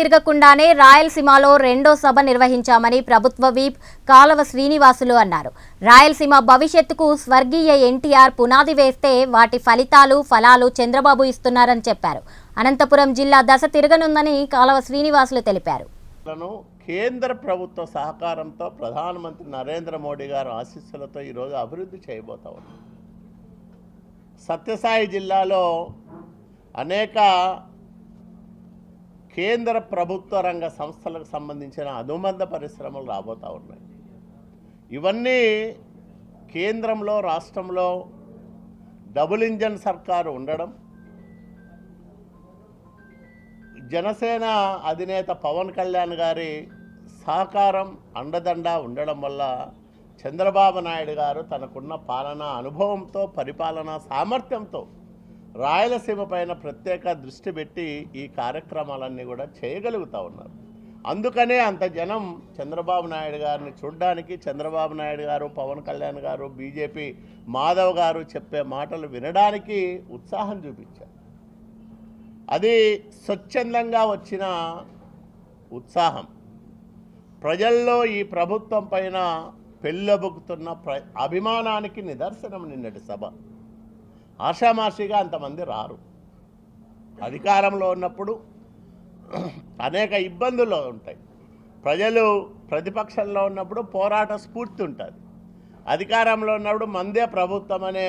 తిరగకుండానే రాయలసీమలో రెండో సభ నిర్వహించామని ప్రభుత్వ వీప్ కాలవ శ్రీనివాసులు అన్నారు. రాయలసీమ భవిష్యత్తుకు స్వర్గీయ ఎన్టీఆర్ పునాది వేస్తే వాటి ఫలితాలు ఫలాలు చంద్రబాబు ఇస్తున్నారని చెప్పారు. అనంతపురం జిల్లా దశ తిరగనుందని కాలవ శ్రీనివాసులు తెలిపారు. కేంద్ర ప్రభుత్వ సహకారంతో ప్రధానమంత్రి నరేంద్ర మోడీ గారు ఆశీస్సులతో ఈరోజు అభివృద్ధి చేయబోతా ఉన్నాం సత్యసాయి జిల్లాలో అనేక కేంద్ర ప్రభుత్వ రంగ సంస్థలకు సంబంధించిన అనుబంధ పరిశ్రమలు రాబోతూ ఉన్నాయి. ఇవన్నీ కేంద్రంలో రాష్ట్రంలో డబుల్ ఇంజన్ సర్కారు ఉండడం జనసేన అధినేత పవన్ కళ్యాణ్ గారి సహకారం అండదండ ఉండడం వల్ల చంద్రబాబు నాయుడు గారు తనకున్న పాలనా అనుభవంతో పరిపాలనా సామర్థ్యంతో రాయలసీమ పైన ప్రత్యేక దృష్టి పెట్టి ఈ కార్యక్రమాలన్నీ కూడా చేయగలుగుతూ ఉన్నారు. అందుకనే అంత జనం చంద్రబాబు నాయుడు గారిని చూడడానికి చంద్రబాబు నాయుడు గారు పవన్ కళ్యాణ్ గారు బీజేపీ మాధవ్ గారు చెప్పే మాటలు వినడానికి ఉత్సాహం చూపించారు. అది స్వచ్ఛందంగా వచ్చిన ఉత్సాహం. ప్రజల్లో ఈ ప్రభుత్వం పైన పెళ్ళబుకుతున్న ప్ర అభిమానానికి నిదర్శనం నిన్నటి సభ. ఆషామాషిగా అంతమంది రారు. అధికారంలో ఉన్నప్పుడు అనేక ఇబ్బందులు ఉంటాయి. ప్రజలు ప్రతిపక్షంలో ఉన్నప్పుడు పోరాట స్ఫూర్తి ఉంటుంది. అధికారంలో ఉన్నప్పుడు మందే ప్రభుత్వం అనే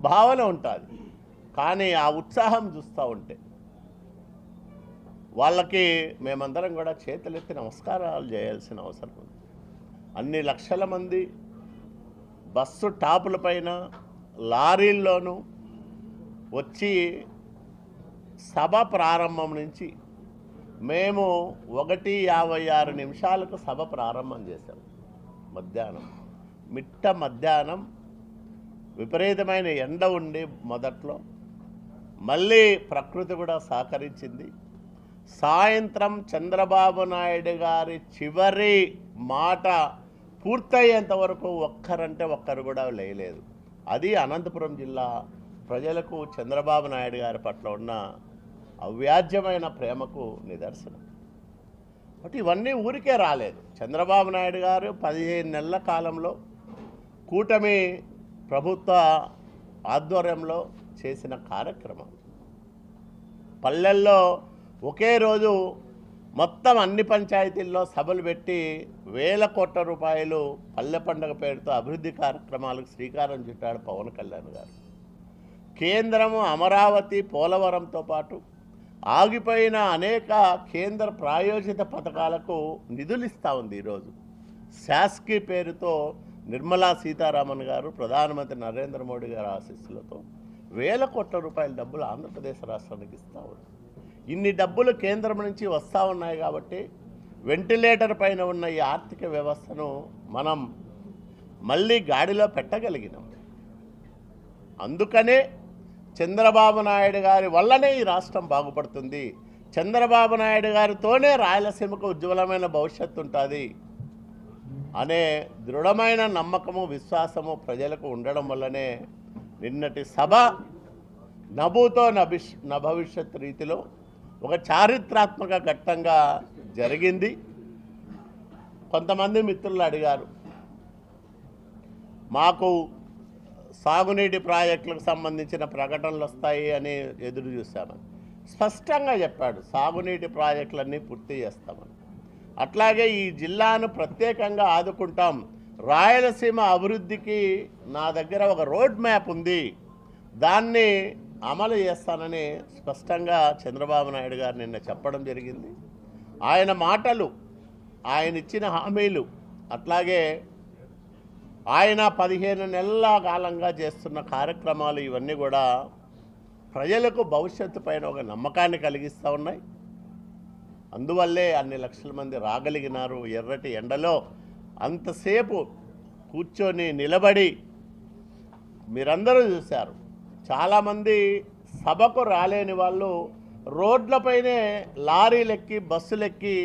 భావన ఉంటుంది. కానీ ఆ ఉత్సాహం చూస్తూ ఉంటే వాళ్ళకి మేమందరం కూడా చేతులెత్తి నమస్కారాలు చేయాల్సిన అవసరం ఉంది. అన్ని లక్షల మంది బస్సు టాపుల పైన లారీల్లోనూ వచ్చి సభ ప్రారంభం నుంచి మేము ఒకటి యాభై ఆరు నిమిషాలకు సభ ప్రారంభం చేశాం. మధ్యాహ్నం. మిట్ట మధ్యాహ్నం విపరీతమైన ఎండ ఉండి మొదట్లో మళ్ళీ ప్రకృతి కూడా సహకరించింది. సాయంత్రం చంద్రబాబు నాయుడు గారి చివరి మాట పూర్తయ్యేంత వరకు ఒక్కరంటే ఒక్కరు కూడా లేయలేదు అది అనంతపురం జిల్లా ప్రజలకు చంద్రబాబు నాయుడు గారి పట్ల ఉన్న అవ్యాజ్యమైన ప్రేమకు నిదర్శనం. బట్ ఇవన్నీ ఊరికే రాలేదు. చంద్రబాబు నాయుడు గారు పదిహేను నెలల కాలంలో కూటమి ప్రభుత్వ ఆధ్వర్యంలో చేసిన కార్యక్రమం. పల్లెల్లో ఒకే రోజు మొత్తం అన్ని పంచాయతీల్లో సభలు పెట్టి వేల కోట్ల రూపాయలు పల్లె పండుగ పేరుతో అభివృద్ధి కార్యక్రమాలకు శ్రీకారం చుట్టాడు పవన్ కళ్యాణ్ గారు. కేంద్రము అమరావతి పోలవరంతో పాటు ఆగిపోయిన అనేక కేంద్ర ప్రాయోజిత పథకాలకు నిధులు ఇస్తూ ఉంది ఈరోజు. శాస్కీ పేరుతో నిర్మలా సీతారామన్ గారు ప్రధానమంత్రి నరేంద్ర మోడీ గారి ఆశీస్సులతో వేల కోట్ల రూపాయల డబ్బులు ఆంధ్రప్రదేశ్ రాష్ట్రానికి ఇస్తూ ఉన్నారు. ఇన్ని డబ్బులు కేంద్రం నుంచి వస్తూ ఉన్నాయి కాబట్టి వెంటిలేటర్ పైన ఉన్న ఈ ఆర్థిక వ్యవస్థను మనం మళ్ళీ గాడిలో పెట్టగలిగినాం. అందుకనే చంద్రబాబు నాయుడు గారి వల్లనే ఈ రాష్ట్రం బాగుపడుతుంది. చంద్రబాబు నాయుడు గారితోనే రాయలసీమకు ఉజ్వలమైన భవిష్యత్తు ఉంటుంది అనే దృఢమైన నమ్మకము విశ్వాసము ప్రజలకు ఉండడం వల్లనే నిన్నటి సభ నభూతో నభిష్ నభవిష్యత్ రీతిలో ఒక చారిత్రాత్మక ఘట్టంగా జరిగింది. కొంతమంది మిత్రులు అడిగారు మాకు సాగునీటి ప్రాజెక్టులకు సంబంధించిన ప్రకటనలు వస్తాయి అని ఎదురు చూశామని. స్పష్టంగా చెప్పాడు సాగునీటి ప్రాజెక్టులన్నీ పూర్తి చేస్తామని. అట్లాగే ఈ జిల్లాను ప్రత్యేకంగా ఆదుకుంటాం. రాయలసీమ అభివృద్ధికి నా దగ్గర ఒక రోడ్ మ్యాప్ ఉంది. దాన్ని అమలు చేస్తానని స్పష్టంగా చంద్రబాబు నాయుడు గారు నిన్న చెప్పడం జరిగింది. ఆయన మాటలు ఆయన ఇచ్చిన హామీలు అట్లాగే ఆయన పదిహేను నెలల కాలంగా చేస్తున్న కార్యక్రమాలు ఇవన్నీ కూడా ప్రజలకు భవిష్యత్తు పైన ఒక నమ్మకాన్ని కలిగిస్తూ ఉన్నాయి. అందువల్లే అన్ని లక్షల మంది రాగలిగినారు ఎర్రటి ఎండలో. అంతసేపు కూర్చొని నిలబడి మీరందరూ చూశారు. చాలామంది సభకు రాలేని వాళ్ళు రోడ్లపైనే లారీలెక్కి బస్సులెక్కి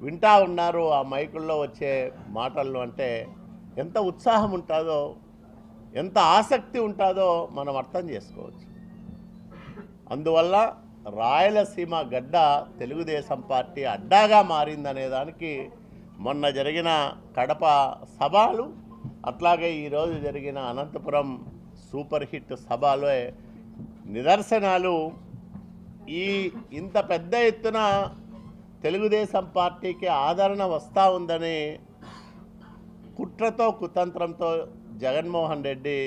వింటా ఉన్నారు ఆ మైకుల్లో వచ్చే మాటలను అంటే ఎంత ఉత్సాహం ఉంటుందో ఎంత ఆసక్తి ఉంటుందో మనం అర్థం చేసుకోవచ్చు. అందువల్ల రాయలసీమ గడ్డ తెలుగుదేశం పార్టీ అడ్డాగా మారిందనే దానికి మొన్న జరిగిన కడప సభలు అట్లాగే ఈరోజు జరిగిన అనంతపురం సూపర్ హిట్ సభలో నిదర్శనాలు. ఈ ఇంత పెద్ద ఎత్తున తెలుగుదేశం పార్టీకి ఆదరణ వస్తూ ఉందని కుట్రతో కుతంత్రంతో జగన్మోహన్ రెడ్డి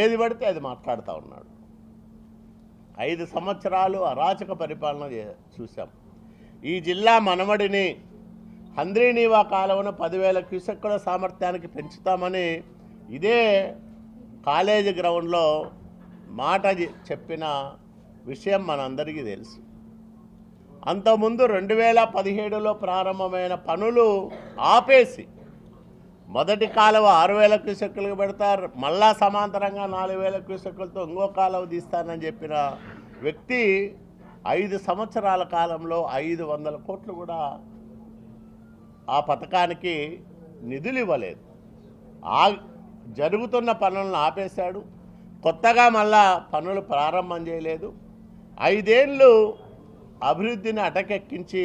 ఏది పడితే అది మాట్లాడుతూ ఉన్నాడు. ఐదు సంవత్సరాలు అరాచక పరిపాలన చూసాం చూశాం. ఈ జిల్లా మనమడిని హంద్రీనీవా కాలువను పదివేల క్యూసెక్కుల సామర్థ్యానికి పెంచుతామని ఇదే కాలేజీ గ్రౌండ్లో మాట చెప్పిన విషయం మనందరికీ తెలుసు. అంతకుముందు రెండు వేల పదిహేడులో ప్రారంభమైన పనులు ఆపేసి మొదటి కాలువ ఆరు వేల క్యూసెక్కులకు పెడతారు మళ్ళా సమాంతరంగా నాలుగు వేల క్యూసెక్కులతో ఇంకో కాలువ తీస్తానని చెప్పిన వ్యక్తి ఐదు సంవత్సరాల కాలంలో ఐదు వందల కోట్లు కూడా ఆ పథకానికి నిధులు ఇవ్వలేదు ఆ జరుగుతున్న పనులను ఆపేశాడు. కొత్తగా మళ్ళా పనులు ప్రారంభం చేయలేదు. ఐదేళ్ళు అభివృద్ధిని అటకెక్కించి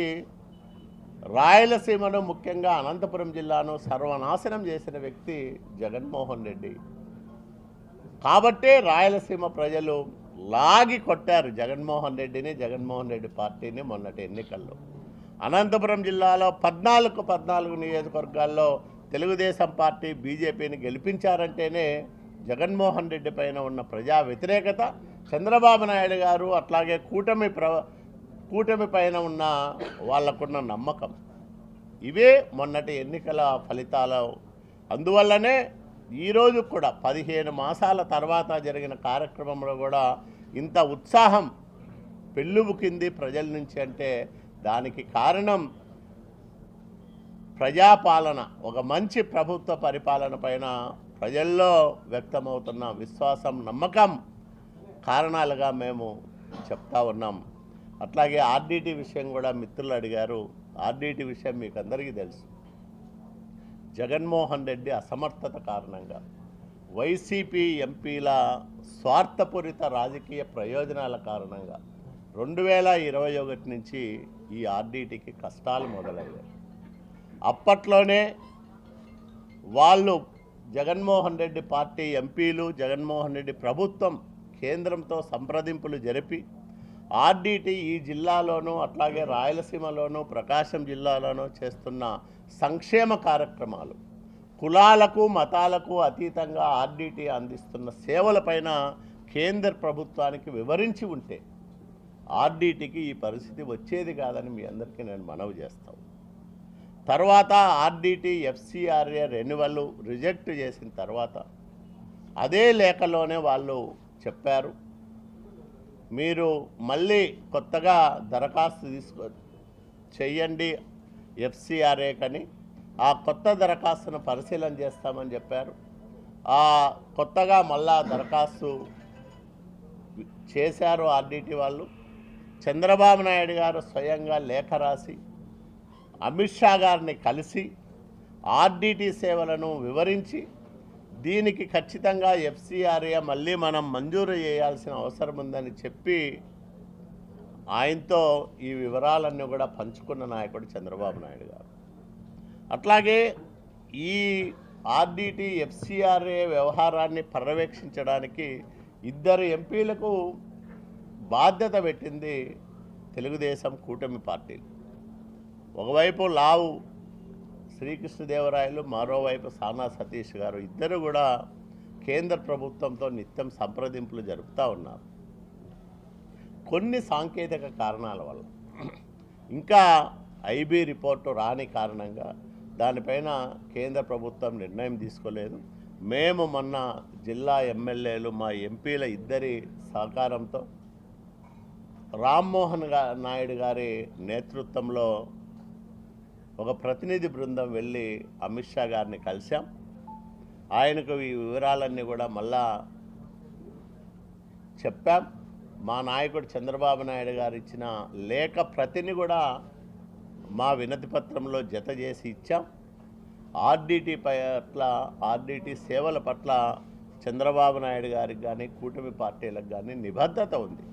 రాయలసీమను ముఖ్యంగా అనంతపురం జిల్లాను సర్వనాశనం చేసిన వ్యక్తి జగన్మోహన్ రెడ్డి. కాబట్టే రాయలసీమ ప్రజలు లాగి కొట్టారు జగన్మోహన్ రెడ్డిని జగన్మోహన్ రెడ్డి పార్టీని మొన్నటి ఎన్నికల్లో. అనంతపురం జిల్లాలో పద్నాలుగు పద్నాలుగు నియోజకవర్గాల్లో తెలుగుదేశం పార్టీ బీజేపీని గెలిపించారంటేనే జగన్మోహన్ రెడ్డి పైన ఉన్న ప్రజా వ్యతిరేకత చంద్రబాబు నాయుడు గారు అట్లాగే కూటమి ప్ర కూటమి పైన ఉన్న వాళ్ళకున్న నమ్మకం. ఇవే మొన్నటి ఎన్నికల ఫలితాలు. అందువల్లనే ఈరోజు కూడా పదిహేను మాసాల తర్వాత జరిగిన కార్యక్రమంలో కూడా ఇంత ఉత్సాహం పెళ్ళుబుకింది ప్రజల నుంచి అంటే దానికి కారణం ప్రజాపాలన ఒక మంచి ప్రభుత్వ పరిపాలన పైన ప్రజల్లో వ్యక్తమవుతున్న విశ్వాసం నమ్మకం కారణాలుగా మేము చెప్తా ఉన్నాం. అట్లాగే ఆర్డీటీ విషయం కూడా మిత్రులు అడిగారు. ఆర్డీటీ విషయం మీకు అందరికీ తెలుసు. జగన్మోహన్ రెడ్డి అసమర్థత కారణంగా వైసీపీ ఎంపీల స్వార్థపూరిత రాజకీయ ప్రయోజనాల కారణంగా రెండు వేల ఇరవై ఒకటి నుంచి ఈ ఆర్డీటీకి కష్టాలు మొదలయ్యాయి. అప్పట్లోనే వాళ్ళు జగన్మోహన్ రెడ్డి పార్టీ ఎంపీలు జగన్మోహన్ రెడ్డి ప్రభుత్వం కేంద్రంతో సంప్రదింపులు జరిపి ఆర్డీటీ ఈ జిల్లాలోనూ అట్లాగే రాయలసీమలోనూ ప్రకాశం జిల్లాలోనూ చేస్తున్న సంక్షేమ కార్యక్రమాలు కులాలకు మతాలకు అతీతంగా ఆర్డీటీ అందిస్తున్న సేవలపైన కేంద్ర ప్రభుత్వానికి వివరించి ఉంటే ఆర్డీటీకి ఈ పరిస్థితి వచ్చేది కాదని మీ అందరికీ నేను మనవి చేస్తాను తర్వాత ఆర్డీటీ ఎఫ్సిఆర్ఏ రెన్యువల్ రిజెక్ట్ చేసిన తర్వాత అదే లేఖలోనే వాళ్ళు చెప్పారు మీరు మళ్ళీ కొత్తగా దరఖాస్తు తీసుకో చెయ్యండి ఎఫ్సిఆర్ఏ కని. ఆ కొత్త దరఖాస్తును పరిశీలన చేస్తామని చెప్పారు. ఆ కొత్తగా మళ్ళా దరఖాస్తు చేశారు ఆర్డీటీ వాళ్ళు. చంద్రబాబు నాయుడు గారు స్వయంగా లేఖ రాసి అమిత్ షా గారిని కలిసి ఆర్డీటీ సేవలను వివరించి దీనికి ఖచ్చితంగా ఎఫ్సిఆర్ఏ మళ్ళీ మనం మంజూరు చేయాల్సిన అవసరం ఉందని చెప్పి ఆయనతో ఈ వివరాలన్నీ కూడా పంచుకున్న నాయకుడు చంద్రబాబు నాయుడు గారు. అట్లాగే ఈ ఆర్డీటీ ఎఫ్సిఆర్ఏ వ్యవహారాన్ని పర్యవేక్షించడానికి ఇద్దరు ఎంపీలకు బాధ్యత పెట్టింది తెలుగుదేశం కూటమి పార్టీలు. ఒకవైపు లావు శ్రీకృష్ణదేవరాయలు మరోవైపు సానా సతీష్ గారు ఇద్దరు కూడా కేంద్ర ప్రభుత్వంతో నిత్యం సంప్రదింపులు జరుపుతూ ఉన్నారు. కొన్ని సాంకేతిక కారణాల వల్ల. ఇంకా ఐబీ రిపోర్టు రాని కారణంగా దానిపైన కేంద్ర ప్రభుత్వం నిర్ణయం తీసుకోలేదు. మేము మొన్న జిల్లా ఎమ్మెల్యేలు మా ఎంపీల ఇద్దరి సహకారంతో రామ్మోహన్గా నాయుడు గారి నేతృత్వంలో ఒక ప్రతినిధి బృందం వెళ్ళి అమిత్ షా గారిని కలిశాం. ఆయనకు ఈ వివరాలన్నీ కూడా మళ్ళా చెప్పాం. మా నాయకుడు చంద్రబాబు నాయుడు గారు ఇచ్చిన లేఖ ప్రతిని కూడా మా వినతి పత్రంలో జత చేసి ఇచ్చాం. ఆర్డీటీ పట్ల ఆర్డీటీ సేవల పట్ల చంద్రబాబు నాయుడు గారికి కానీ కూటమి పార్టీలకు కానీ నిబద్ధత ఉంది.